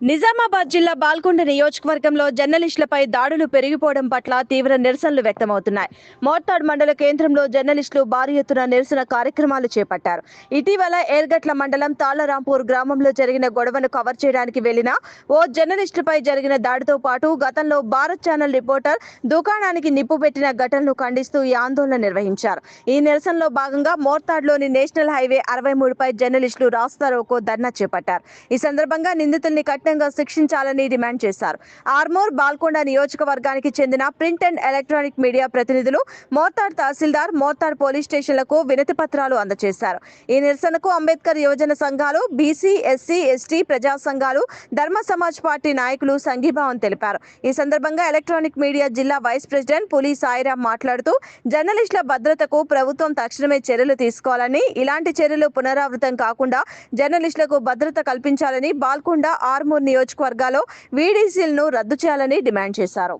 నిజామాబాద్ జిల్లా బాల్కొండ నియోజకవర్గంలో జర్నలిస్టులపై దాడులు పెరిగిపోవడం పట్ల తీవ్ర నిరసనలు వ్యక్తమవుతున్నాయి. మోర్తాడ్ మండల కేంద్రంలో జర్నలిస్టులు భారీ ఎత్తున నిరసన కార్యక్రమాలు చేపట్టారు. ఇటీవల ఏర్గట్ల మండలం తాళ్ళరాంపూర్ గ్రామంలో జరిగిన గొడవను కవర్ చేయడానికి వెళ్ళిన ఓ జర్నలిస్టుపై జరిగిన దాడితో పాటు గతంలో భారత్ ఛానల్ రిపోర్టర్ దుకాణానికి నిప్పు పెట్టిన ఘటనను ఖండిస్తూ ఈ ఆందోళన నిర్వహించారు. ఈ నిరసనలో భాగంగా మోర్తాడ్లోని నేషనల్ హైవే అరవై మూడుపై జర్నలిస్టులు రాస్తారోకో ధర్నా చేపట్టారు. ఈ సందర్భంగా నిందితుల్ని కఠినంగా శిక్షించాలని డిమాండ్ చేశారు. ఆర్మూర్ బాల్కొండ నియోజకవర్గానికి చెందిన ప్రింట్ అండ్ ఎలక్ట్రానిక్ మీడియా ప్రతినిధులు మోర్తాడ్ తహసీల్దార్ మోర్తాడ్ పోలీస్ స్టేషన్లకు వినతి పత్రాలు అందజేశారు. ఈ నిరసనకు అంబేద్కర్ యువజన సంఘాలు బీసీ ఎస్సీ ఎస్టీ ప్రజా సంఘాలు ధర్మ సమాజ్ పార్టీ నాయకులు సంఘీభావం తెలిపారు. ఈ సందర్భంగా ఎలక్ట్రానిక్ మీడియా జిల్లా వైస్ ప్రెసిడెంట్ పులి సాయిరామ్ మాట్లాడుతూ జర్నలిస్టుల భద్రతకు ప్రభుత్వం తక్షణమే చర్యలు తీసుకోవాలని ఇలాంటి చర్యలు పునరావృతం కాకుండా జర్నలిస్టులకు భద్రత కల్పించాలని బాల్కొండ ఆర్మూర్ నియోజకవర్గాల్లో వీడీసీలను రద్దు చేయాలని డిమాండ్ చేశారు.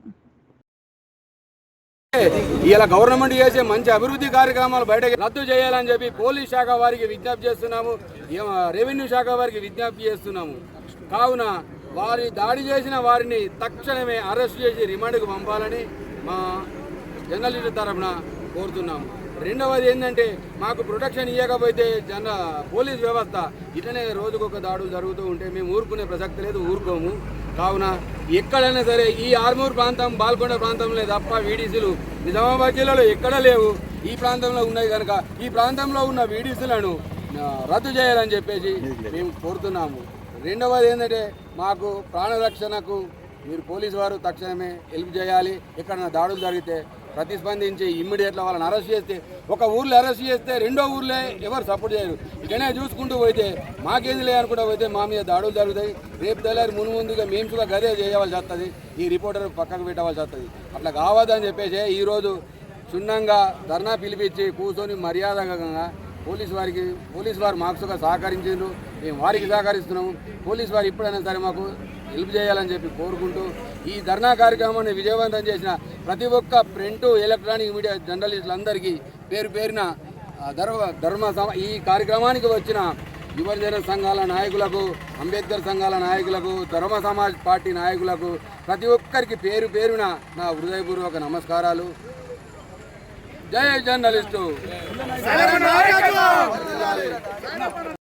ఇలా గవర్నమెంట్ చేసే మంచి అభివృద్ధి కార్యక్రమాలు బయటకి రద్దు చేయాలని చెప్పి పోలీస్ శాఖ వారికి విజ్ఞప్తి చేస్తున్నాము. రెవెన్యూ శాఖ వారికి విజ్ఞప్తి చేస్తున్నాము. కావున వారి దాడి చేసిన వారిని తక్షణమే అరెస్ట్ చేసి రిమాండ్కు పంపాలని మా జర్నలిస్ట్ తరఫున కోరుతున్నాము. రెండవది ఏంటంటే మాకు ప్రొటెక్షన్ ఇవ్వకపోతే జన పోలీస్ వ్యవస్థ ఇట్లనే రోజుకొక దాడులు జరుగుతూ ఉంటే మేము ఊరుకునే ప్రసక్తి లేదు ఊరుకోము. కావున ఎక్కడైనా సరే ఈ ఆర్మూర్ ప్రాంతం బాల్కొండ ప్రాంతంలో తప్ప వీడీసీలు నిజామాబాద్ జిల్లాలో ఎక్కడ లేవు. ఈ ప్రాంతంలో ఉన్నాయి కనుక ఈ ప్రాంతంలో ఉన్న వీడీసీలను రద్దు చేయాలని చెప్పేసి మేము కోరుతున్నాము. రెండవది ఏంటంటే మాకు ప్రాణరక్షణకు మీరు పోలీసు వారు తక్షణమే హెల్ప్ చేయాలి. ఎక్కడైనా దాడులు జరిగితే ప్రతిస్పందించి ఇమ్మీడియట్గా వాళ్ళని అరెస్ట్ చేస్తే ఒక ఊర్లో అరెస్ట్ చేస్తే రెండో ఊర్లే ఎవరు సపోర్ట్ చేయరు. ఇకనే చూసుకుంటూ పోతే మాకేది లే అనుకుంటూ పోతే మా మీద దాడులు జరుగుతాయి. రేపు తెల్లారి మును ముందుగా మేము కూడా గదే చేయవలసి వస్తుంది. ఈ రిపోర్టర్ పక్కకు పెట్టవలసి వస్తుంది. అట్లా కావద్దని చెప్పేసి ఈరోజు క్షుణ్ణంగా ధర్నా పిలిపించి కూర్చొని మర్యాదగా పోలీసు వారికి పోలీసు వారు మాకు సహకరించారు మేము వారికి సహకరిస్తున్నాము. పోలీసు వారు ఎప్పుడైనా సరే మాకు హెల్ప్ చేయాలని చెప్పి కోరుకుంటూ ఈ ధర్నా కార్యక్రమాన్ని విజయవంతం చేసిన ప్రతి ఒక్క ప్రింట్ ఎలక్ట్రానిక్ మీడియా జర్నలిస్టులందరికీ పేరు పేరిన ధర్మ ధర్మ ఈ కార్యక్రమానికి వచ్చిన యువజన సంఘాల నాయకులకు అంబేద్కర్ సంఘాల నాయకులకు ధర్మ సమాజ్ పార్టీ నాయకులకు ప్రతి ఒక్కరికి పేరు పేరున నా హృదయపూర్వక నమస్కారాలు. జై జర్నలిస్టు.